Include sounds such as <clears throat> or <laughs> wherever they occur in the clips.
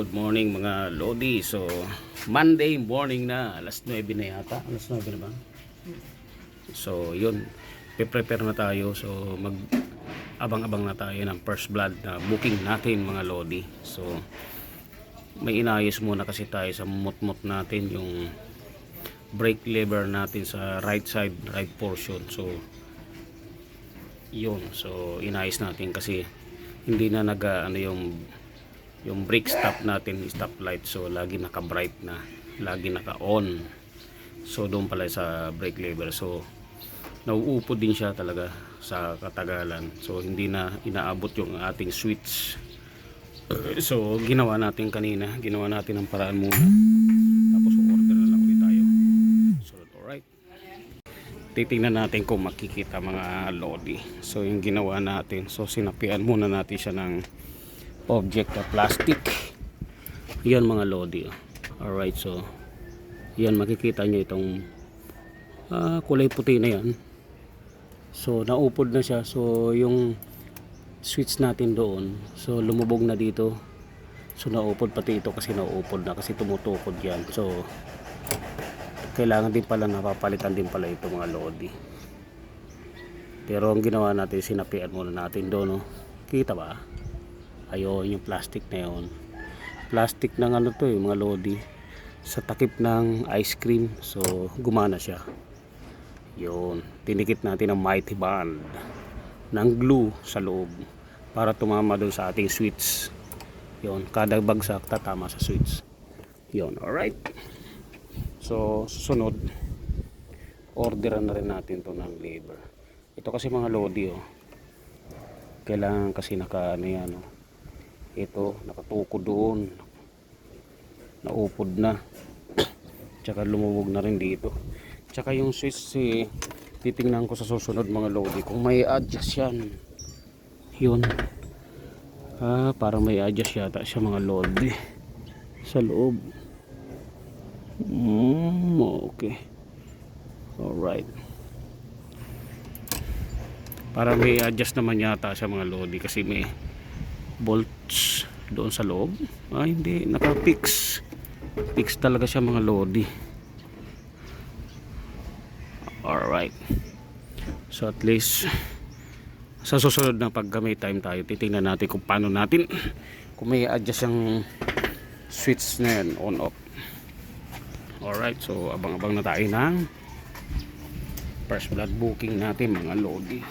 good morning mga Lodi. So, Monday morning na, alas 9 na yata. Alas 9 na ba? So, yun. Pe-prepare na tayo. So, mag abang-abang na tayo ng first blood na booking natin mga Lodi. So, may inayos muna kasi tayo sa mut-mut natin yung brake lever natin sa right side, right portion. So, yun. So, inayos natin kasi hindi na nag ano yung yung brake stop natin stop light so lagi naka bright na lagi naka on so doon pala sa brake lever. So nauupo din siya talaga sa katagalan. So hindi na inaabot yung ating switch. <clears throat> So ginawa natin kanina ginawa natin ang paraan muna. Tapos order na lang ulit tayo. So alright. Titingnan natin kung makikita mga lodi. So yung ginawa natin so sinapian muna natin siya ng object na plastic. Yan mga lodi. Alright so yan makikita nyo itong ah, kulay puti na yan. So naupod na siya. So yung switch natin doon so lumubog na dito. So naupod pati ito kasi naupod na kasi tumutukod yan. So kailangan din pala napapalitan din pala ito mga lodi. Pero ang ginawa natin sinapian muna natin doon no? kita ba ayun yung plastic na yun. Plastic ng ano to eh mga lodi. Sa takip ng ice cream so gumana siya. Yun. Tinikit natin ng mighty band ng glue sa loob para tumama doon sa ating switch yun kada bagsak tatama sa switch yun alright. So susunod orderan na rin natin to ng labor. Ito kasi mga lodi oh. Kailangan kasi naka ano yan oh ito nakatuko doon. Naupod na. <clears throat> Tsaka lumubog na rin dito. Tsaka yung switch si titingnan ko sa susunod mga lodi kung may adjust yan. Yun. Ah parang may adjust yata siya mga lodi. Sa loob. Mm, okay. Alright. Para may adjust naman yata siya mga lodi kasi may bolts doon sa loob. Ah hindi naka fix talaga siya mga lodi. Alright. So at least sa susunod na pag may time tayo titingnan natin kung paano natin kung may adjust yung switch na yan on off. Alright so abang abang na tayo ng first blood booking natin mga lodi.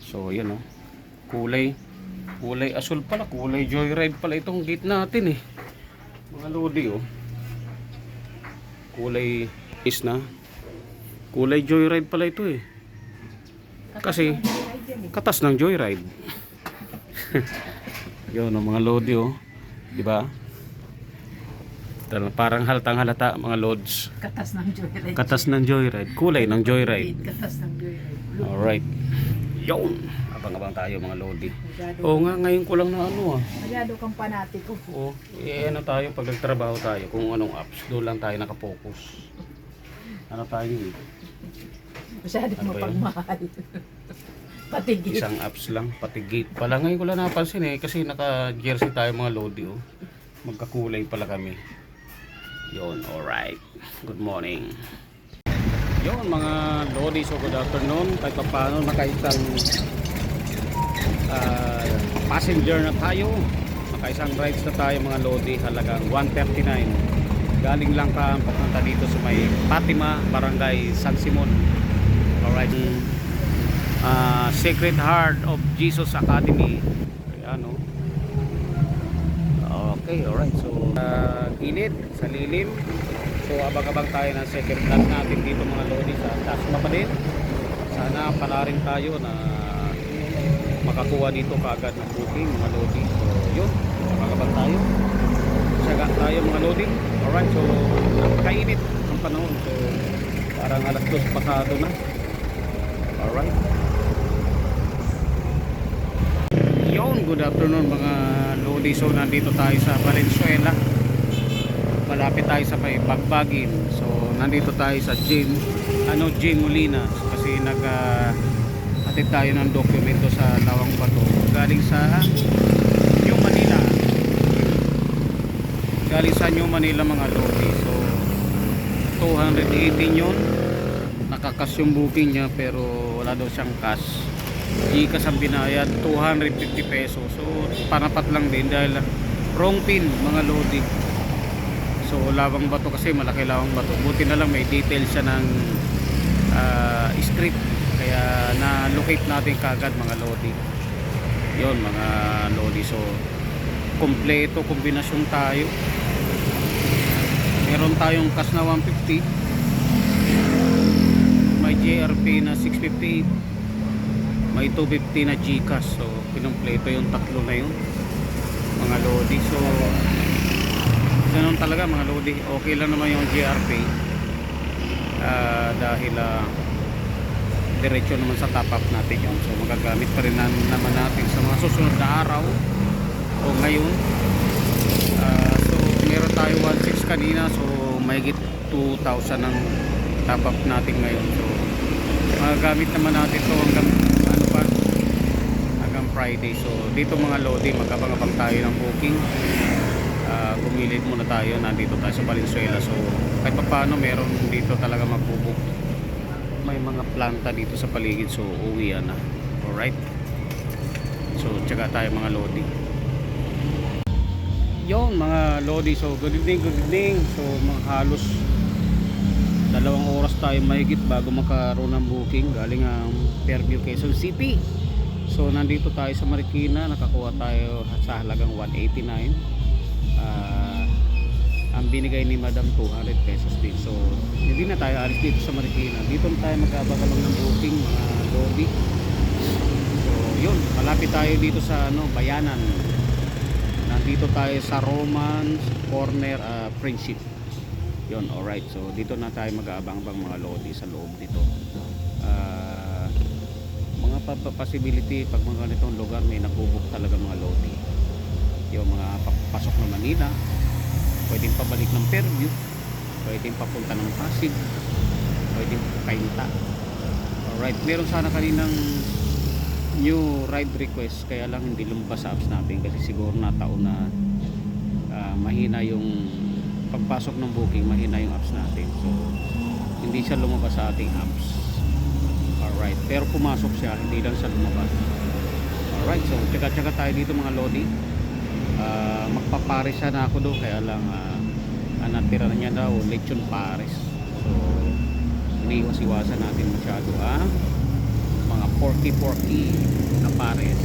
So yan o kulay kulay asul pala kulay joyride pala itong gate natin eh. Mga lodi oh. Kulay is na. Kulay joyride pala ito eh. Kasi katas ng joyride. <laughs> Yun oh, mga lodi oh. Di ba parang halatang halata mga lods. Katas ng joyride. katas ng joyride. Kulay ng joyride. Katas ng joyride. alright. Yun abang-abang tayo mga lodi Oo nga, ngayon ko lang na ano ah. masyado kang panatiko. Oo, eh ano tayo pag nagtrabaho tayo kung anong apps, doon lang tayo nakapokus. Ano tayo eh, Masyado Ano mapagmahal. <laughs> Patigil. isang apps lang, pati gate pala. Ngayon ko lang napansin eh, kasi naka-jersey tayo mga lodi oh. Magkakulay pala kami. Yun, alright. Good morning. Yun mga lodi, so good afternoon. Kahit pa paano, nakaisang ah, passenger na tayo. Nakaisang rides na tayo mga lodi, halagang 139. Galing lang ka papunta dito sa may Fatima, Barangay San Simon. Alright. Ah, Sacred Heart of Jesus Academy. Ayan oh. Okay, alright. So, sa gilid, sa lilim. So, abang-abang tayo ng second plan natin dito mga lodi sa Tasma pa din. Sana pala rin tayo na makakuha dito kaagad ng booking mga lodi. So, yun. Abang-abang tayo. Saga tayo mga lodi. Alright, so, kainit ang panahon. So, parang alas dos pasado na. Alright. Yon, good afternoon mga lodi. So nandito tayo sa Valenzuela. Malapit tayo sa may Bagbagin. So nandito tayo sa gym, ano gym Molina kasi nag uh, atid tayo ng dokumento sa Lawang Bato. Galing sa New Manila. galing sa New Manila mga lodi so 218 yun. Nakakas yung booking niya pero wala daw siyang cash. Gcash ang binayad 250 pesos so panapat lang din dahil wrong pin mga lodi so lawang bato kasi malaki lawang bato. Buti na lang may details siya ng ah, script kaya na-locate natin kagad mga lodi. Yon mga lodi. So kompleto kombinasyon tayo. Meron tayong cash na 150 may JRP na 658 may 250 na Gcash. So kinumpleto yung tatlo na yun mga lodi. So ganun talaga mga lodi. Okay lang naman yung JRP Ah, dahil ah, diretso naman sa top up natin yun. So magagamit pa rin na, naman natin sa mga susunod na araw o ngayon. Ah, so meron tayo 1.6 kanina. So mahigit 2,000 ang top up natin ngayon. So magagamit naman natin to hanggang ano pa? Hanggang Friday. So dito mga lodi magkabang-abang tayo ng booking. Uh, gumilit muna tayo. Nandito tayo sa Valenzuela. So kahit pa paano meron dito talaga magbubuk may mga planta dito sa paligid. So uwi na. Alright? So tsaga tayo mga lodi. Yon mga lodi. So good evening good evening. So mga halos dalawang oras tayo mahigit bago makaroon ng booking galing ang Fairview Quezon City. So nandito tayo sa Marikina. Nakakuha tayo sa halagang 189 Ah, ang binigay ni Madam 200 pesos din. So hindi na tayo alis dito sa Marikina. Dito na tayo magkabagalang ng booking mga lodi so yun. Malapit tayo dito sa ano Bayanan. Nandito tayo sa Roman corner ah, Friendship. Yun alright. So dito na tayo mag-aabang-abang mga lodi sa loob dito. Ah, mga pa- possibility pag mga ganitong lugar may nabubuk talaga mga lodi yung mga papasok na Manila pwedeng pabalik ng Fairview. Pwedeng papunta ng Pasig. Pwedeng painta. Alright. Meron sana kaninang new ride request. Kaya lang hindi lumabas sa apps natin kasi siguro na taon na ah, mahina yung pagpasok ng booking mahina yung apps natin. So hindi siya lumabas sa ating apps. Alright. Pero pumasok siya hindi lang siya lumabas. Alright. So tsaga tsaga tayo dito mga lodi Ah, magpapares sana ako doon kaya lang uh, ang natira na niya daw lechon pares. So iniwas-iwasan natin masyado ang mga porky porky na pares.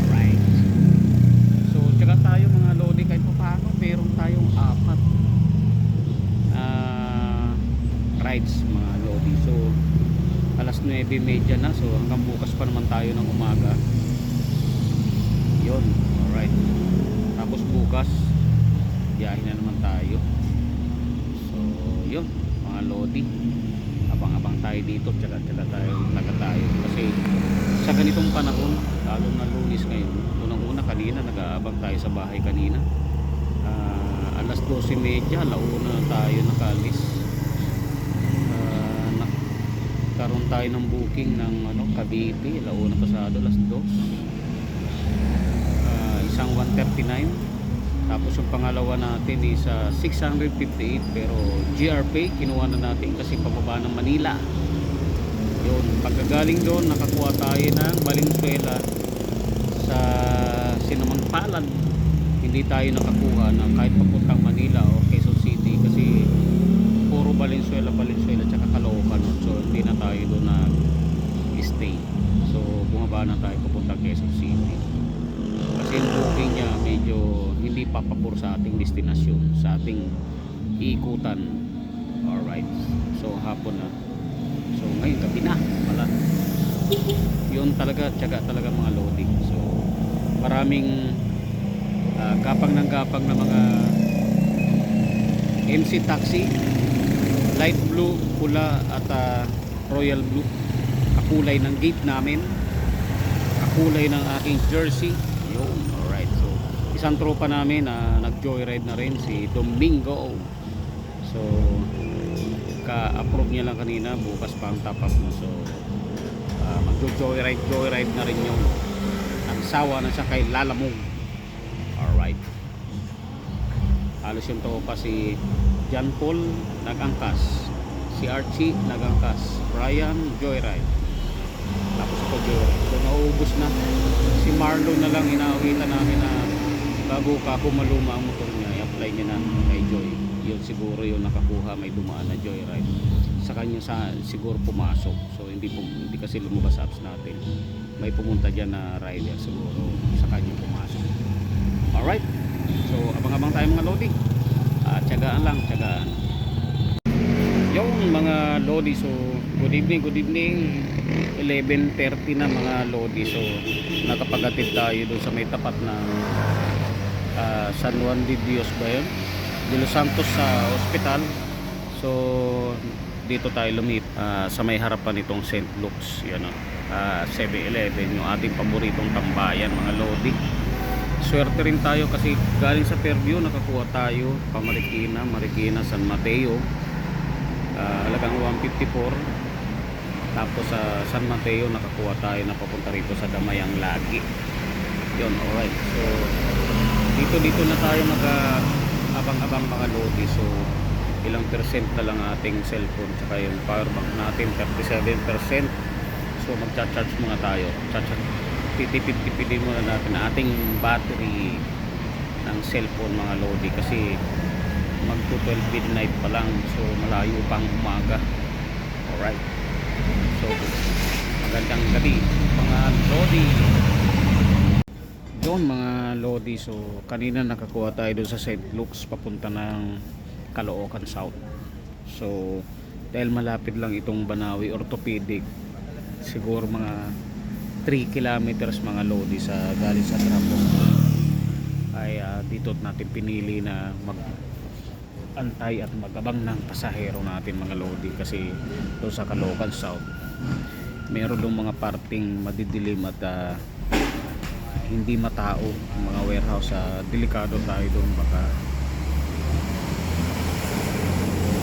Alright. So tsaka tayo mga lodi kahit pa paano meron tayong apat ah, rides mga lodi. So alas 9.30 na so hanggang bukas pa naman tayo ng umaga. Yun alright tapos bukas biyahe na naman tayo. So yun mga lodi. Abang-abang tayo dito tsaga tayo taga tayo. Kasi sa ganitong panahon lalo na lunis ngayon unang una kanina nag-aabang tayo sa bahay kanina. Ah, alas 12.30 launa tayo nakalis. Ah, nagkaroon tayo ng booking ng ano, Cavite launa pasado alas 2 Ah, isang 139 tapos yung pangalawa natin is ah, 658 pero GRP kinuha na natin kasi pababa ng Manila. Yun pagkagaling doon nakakuha tayo ng Valenzuela sa Sinamang Palad hindi tayo nakakuha ng kahit papuntang Manila o Quezon City kasi puro Valenzuela Valenzuela tsaka Caloocan. So hindi na tayo doon na stay so bumaba na tayo papuntang Quezon City yung booking niya medyo hindi papapor sa ating destinasyon sa ating ikutan. Alright. So hapon na. So ngayon gabi na pala. Yun talaga tiyaga talaga mga loading so maraming ah, gapang ng gapang na mga MC taxi light blue, pula at ah, royal blue. Kakulay ng gate namin. Kakulay ng aking jersey isang tropa namin na nag joyride na rin si Domingo. So ka-approve niya lang kanina bukas pa ang up mo. So uh, mag joyride na rin yung ang sawa na siya kay Lalamong alright. Halos yung tropa si John Paul nagangkas. Si Archie nagangkas. Brian Joyride. Tapos ako Joyride. So nauubos na. Si Marlon na lang inaawitan namin na bago ka kumaluma ang motor niya i-apply niya na kay Joy. Yun siguro yung nakakuha may dumaan na Joyride sa kanya sa siguro pumasok. So hindi pum, hindi kasi lumabas apps natin. May pumunta dyan na rider siguro sa kanya pumasok. Alright. So abang-abang tayo mga Lodi. At tsagaan lang tsagaan yung mga Lodi so good evening good evening. 11.30 na mga Lodi so nakapagatid tayo doon sa may tapat ng ah, San Juan de Dios ba yun? De Los Santos sa hospital. So dito tayo lumip ah, sa may harapan nitong St. Luke's yan o 7-Eleven yung ating paboritong tambayan mga Lodi. Swerte rin tayo kasi galing sa Fairview nakakuha tayo pamarikina Marikina San Mateo. Ah, halagang 154 tapos sa San Mateo nakakuha tayo na papunta rito sa Damayang Lagi. Yun alright. So dito dito na tayo mag abang-abang mga lodi. So ilang percent na lang ating cellphone tsaka yung power bank natin 37% so magcha-charge muna tayo. Cha-charge. titipid-tipidin muna natin ating battery ng cellphone mga lodi. Kasi magto 12 midnight pa lang. So malayo pang umaga. Alright. So magandang gabi mga lodi yun mga lodi so kanina nakakuha tayo doon sa St. Luke's papunta ng Caloocan South so dahil malapit lang itong Banawi Orthopedic siguro mga 3 kilometers mga lodi sa galing sa Trapo ay ah, dito natin pinili na mag antay at magabang ng pasahero natin mga lodi kasi doon sa Caloocan South meron doon mga parting madidilim at ah, hindi matao ang mga warehouse sa delikado tayo doon baka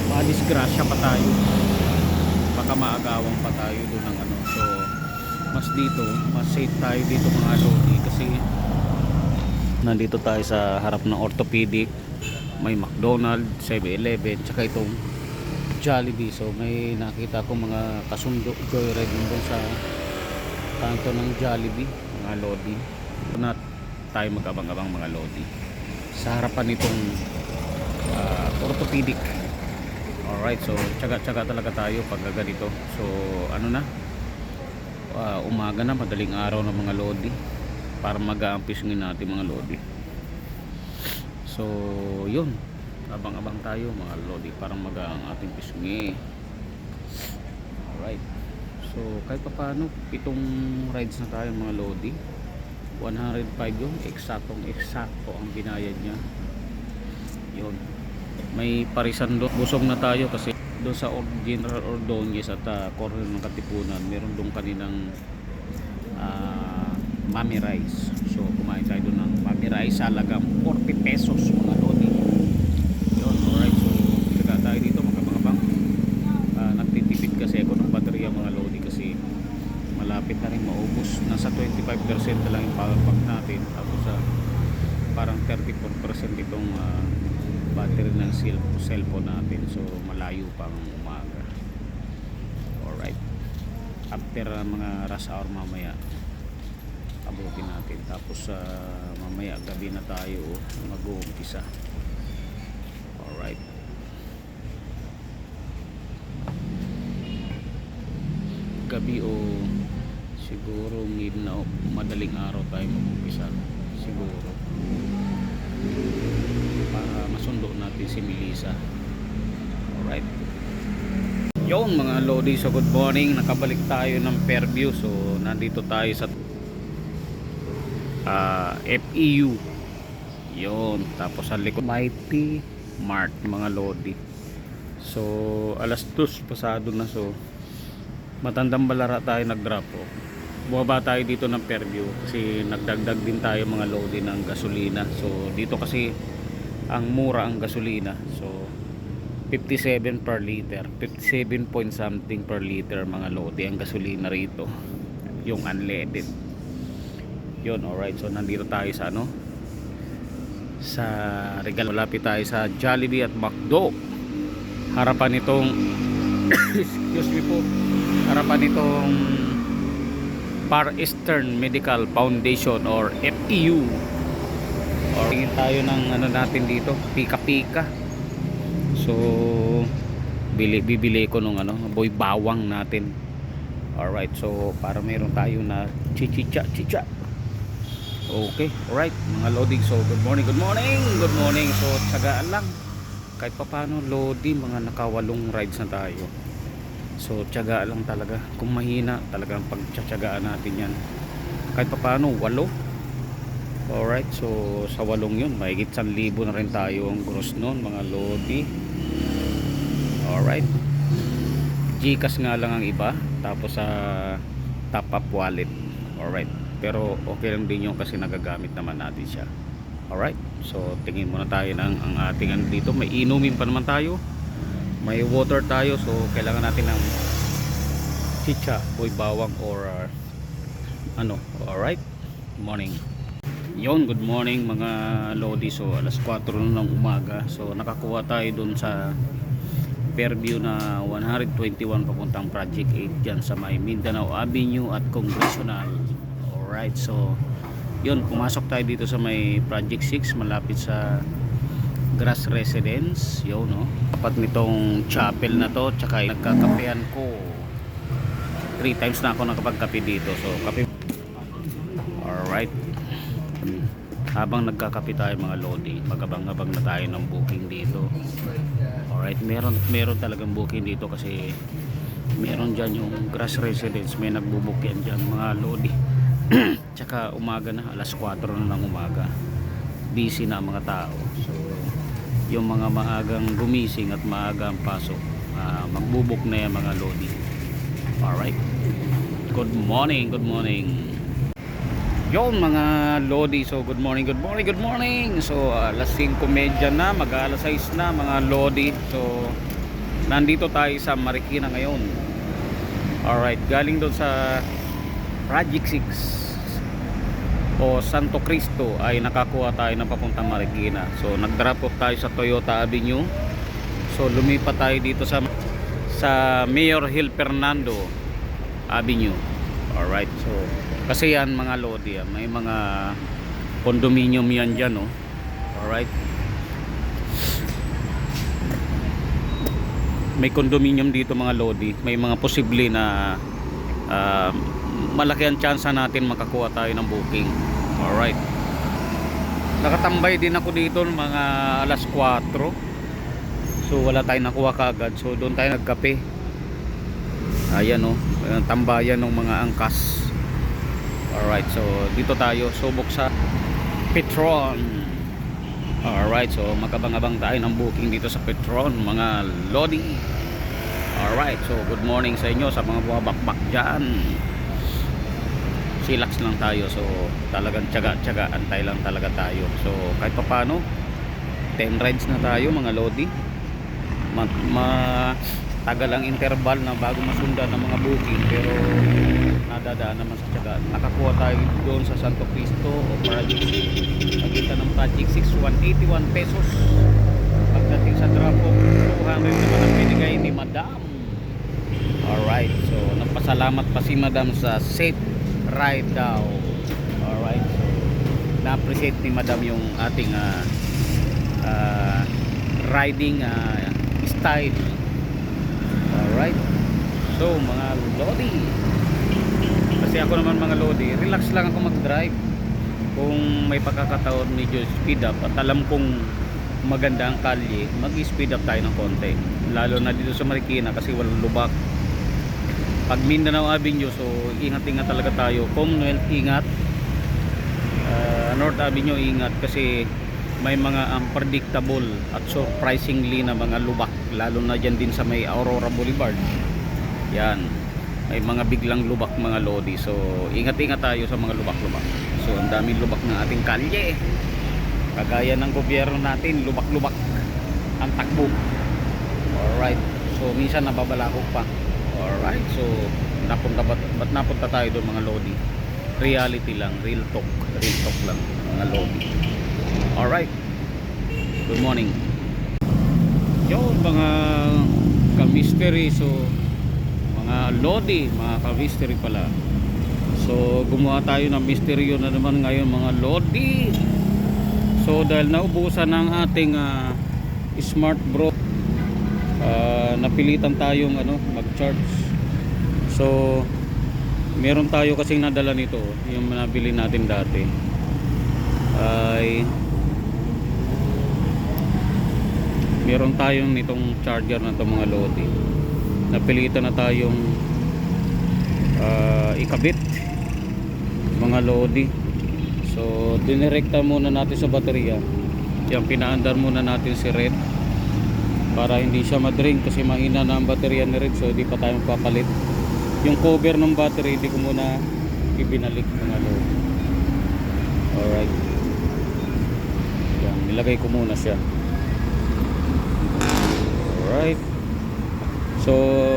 madisgrasya pa tayo. Baka maagawang pa tayo doon ng ano. So mas dito mas safe tayo dito mga lodi kasi nandito tayo sa harap ng orthopedic. May McDonald, 7-Eleven tsaka itong Jollibee. So may nakita ko mga kasundo joyride doon sa kanto ng Jollibee mga lodi na tayo magabang-abang mga lodi. Sa harapan nitong ah, orthopedic. Alright so tsaga-tsaga talaga tayo pag ganito. So ano na? Ah, umaga na madaling araw ng mga lodi. Para mag-aampis natin mga lodi. So yun. Abang-abang tayo mga lodi para mag ang ating pisngi. Alright. So kahit pa paano itong rides na tayo mga lodi 105 yun eksaktong eksakto ang binayad niya. Yun. May parisan doon. Busog na tayo kasi doon sa General Ordonez at uh, corner ng Katipunan meron doon kaninang ah, mami rice. So kumain tayo doon ng mami rice halagang 40 pesos mga lodi yun alright so taga tayo dito mga kabang uh, nagtitipid kasi ako ng baterya mga lodi kasi malapit na rin maubos nasa 25% na lang yung power bank natin tapos sa parang 34% itong ah, battery ng cell- cellphone natin so malayo pang umaga. Alright. After ah, mga rush hour mamaya abutin natin. Tapos sa mamaya gabi na tayo mag-uumpisa. Alright. Gabi o siguro o madaling araw tayo mag-umpisa siguro masundo natin si Melissa. Alright. Yung mga lodi so good morning. Nakabalik tayo ng Fairview so nandito tayo sa ah, FEU yon tapos sa likod Mighty Mart mga lodi. So alas 2 pasado na so matandang balara tayo nag drop off bumaba tayo dito ng Fairview kasi nagdagdag din tayo mga lodi ng gasolina. So dito kasi ang mura ang gasolina so 57 per liter 57 point something per liter mga lodi ang gasolina rito yung unleaded yun alright so nandito tayo sa ano sa regalo. Malapit tayo sa Jollibee at McDo. Harapan itong <coughs> excuse me po. Harapan itong Far Eastern Medical Foundation or FEU. Or tingin tayo ng ano natin dito, pika-pika. So bili bibili ko nung ano, boy bawang natin. Alright, so para meron tayo na chichicha chicha. Okay, alright mga loading. So good morning, good morning, good morning. So tsagaan lang. Kahit pa paano loading, mga nakawalong rides na tayo. So tiyaga lang talaga. Kung mahina, talagang pagtsatsagaan natin yan. Kahit pa paano, walo. Alright, so sa walong yun, mahigit 1,000 na rin tayo ang gross noon, mga lodi. Alright. Gcash nga lang ang iba, tapos sa top up wallet. Alright. Pero okay lang din yung kasi nagagamit naman natin siya. Alright. So tingin muna tayo ng ang ating ano dito. May inumin pa naman tayo. May water tayo. So kailangan natin ng chicha, boy bawang or uh, ano. Alright. Morning. Yon, good morning mga Lodi. So alas 4 na ng umaga. So nakakuha tayo dun sa Fairview na 121 papuntang Project 8 dyan sa may Mindanao Avenue at Congressional. Alright, so yun, pumasok tayo dito sa may Project 6 malapit sa Grass Residence. Yun, no? Tapat nitong chapel na to, tsaka nagkakapehan ko. 3 times na ako nakapagkape dito. So, kape. Alright. Habang nagkakape tayo mga lodi, magabang-abang na tayo ng booking dito. Alright, meron meron talagang booking dito kasi meron dyan yung grass residence, may nagbubuk yan dyan mga lodi. <clears throat> Tsaka umaga na, alas 4 na ng umaga. Busy na mga tao. So, yung mga maagang gumising at maagang pasok, ah, magbubuk na yan mga lodi. Alright. Good morning, good morning. Yon mga Lodi, so good morning, good morning, good morning. So alas 5.30 na, mag alas 6 na mga Lodi. So nandito tayo sa Marikina ngayon. Alright, galing doon sa Project 6 O Santo Cristo ay nakakuha tayo ng papuntang Marikina. So nag-drop off tayo sa Toyota Avenue. So lumipat tayo dito sa sa Mayor Hill Fernando Avenue. Alright, so kasi yan mga lodi yan, may mga condominium yan dyan no. Alright. May condominium dito mga lodi, may mga posible na ah, malaki ang chance natin makakuha tayo ng booking. Alright. Nakatambay din ako dito ng mga alas 4. So wala tayong nakuha kaagad. So doon tayo nagkape. Ayan no, oh, tambayan ng mga angkas. Alright, so dito tayo subok sa Petron. Alright, so magkabang-abang tayo ng booking dito sa Petron, mga Lodi. Alright, so good morning sa inyo sa mga bumabakbak dyan. Chillax lang tayo, so talagang tsaga-tsaga, antay lang talaga tayo. So kahit pa paano, 10 rides na tayo mga Lodi. Ma, ma tagal ang interval na bago masundan ng mga booking pero nadadaan naman sa tiyaga. Nakakuha tayo doon sa Santo Cristo o Project 6 nakita ng Project 6 181 pesos. Pagdating sa off 200 naman ang binigay ni Madam. Alright so nagpasalamat pa si Madam sa safe ride daw. Alright so na-appreciate ni Madam yung ating ah, ah, riding ah, style Alright. So, mga Lodi. Kasi ako naman mga Lodi, relax lang ako mag-drive. Kung may pagkakataon medyo speed up at alam kong maganda ang kalye, mag-speed up tayo ng konti. Lalo na dito sa Marikina kasi walang lubak. Pag Mindanao Avenue, so ingat-ingat talaga tayo. Commonwealth, ingat. Uh, North Avenue, ingat kasi may mga unpredictable at surprisingly na mga lubak lalo na dyan din sa may Aurora Boulevard. Yan. May mga biglang lubak mga lodi. So ingat-ingat tayo sa mga lubak-lubak. So ang daming lubak ng ating kalye. Kagaya ng gobyerno natin lubak-lubak ang takbo. Alright. So minsan nababalakok pa. Alright. So napunta ba't, ba't napunta tayo doon mga lodi? Reality lang. Real talk. Real talk lang mga lodi Alright. Good morning. Yun, mga ka-mystery. So, mga lodi, mga ka-mystery pala. So, gumawa tayo ng mystery na naman ngayon, mga lodi. So, dahil naubusan ng ating ah, smart bro, ah, napilitan tayong ano, mag-charge. So, meron tayo kasing nadala nito, yung nabili natin dati. Ay meron tayong nitong charger na to mga lodi napilitan na tayong ah, ikabit mga lodi so dinirekta muna natin sa baterya. Yung pinaandar muna natin si red para hindi siya madring kasi mahina na ang baterya ni red so di pa tayo papalit yung cover ng battery hindi ko muna ibinalik mga lodi alright. Yan nilagay ko muna siya Alright. So,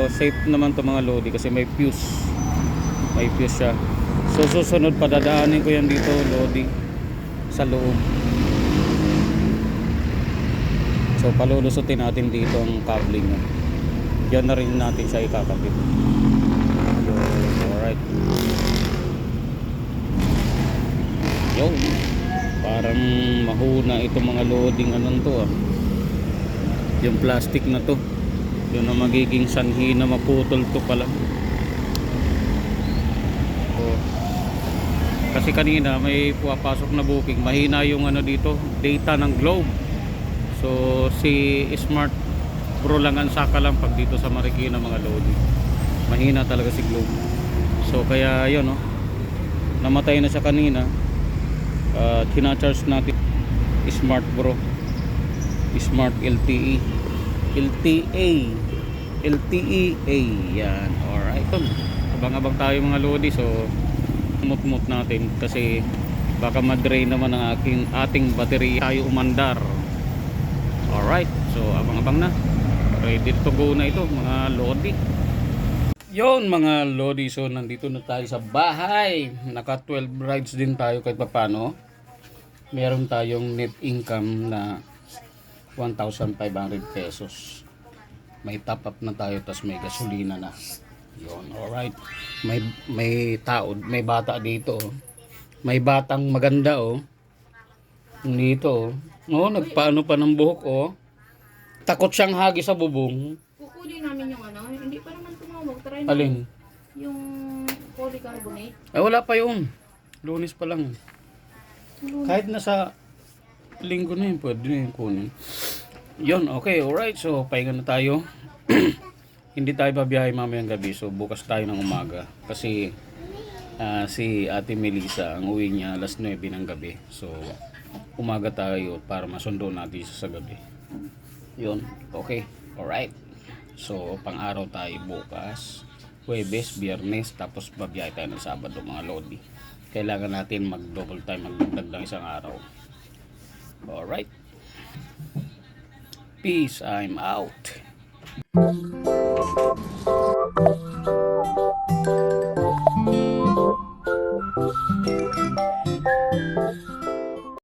safe naman to mga lodi kasi may fuse. May fuse siya. So, susunod padadaanin ko yan dito, lodi. Sa loob. So, palulusutin natin dito ang cabling. Diyan na rin natin siya ikakabit. So, alright. Yo. Parang mahuna itong mga loading anong to ah yung plastic na to. Yun ang magiging sanhi na maputol to pala. Oh. kasi kanina may puwapasok na booking. Mahina yung ano dito data ng globe. So si smart bro lang ang saka lang pag dito sa Marikina mga lodi. Mahina talaga si globe. So kaya yun no namatay na siya kanina at charge natin smart bro Smart E. LTE LTA LTEA yan. Alright. Abang-abang tayo mga lodi. So mut-mut natin kasi baka madrain naman ang aking, ating battery tayo umandar. Alright. So abang-abang na. Ready to go na ito mga lodi. Yon mga lodi. So nandito na tayo sa bahay. Naka 12 rides din tayo kahit papano. Meron tayong net income na 1,500 pesos. May top up na tayo tas may gasolina na. Yon, alright. May may tao, may bata dito. oh. May batang maganda oh. Dito oh. Oh, nagpaano pa ng buhok oh. Takot siyang hagi sa bubong. Kukunin namin yung ano, hindi pa naman tumawag. Try mo Alin? yung polycarbonate. Ay wala pa yun. Lunes pa lang. Kahit nasa linggo na yun, pwede na yun kunin. Yun, okay, alright. So, pahinga na tayo. <clears throat> Hindi tayo babiyahe mamayang gabi. So, bukas tayo ng umaga. Kasi, ah, si Ate Melissa, ang uwi niya alas 9 ng gabi. So, umaga tayo para masundo natin siya sa gabi. Yun, okay, alright. So, pang-araw tayo bukas. Huwebes, Biyernes, tapos babiyahe tayo ng Sabado, mga Lodi. Kailangan natin mag-double time, magdagdag ng isang araw. Alright. Peace. I'm out.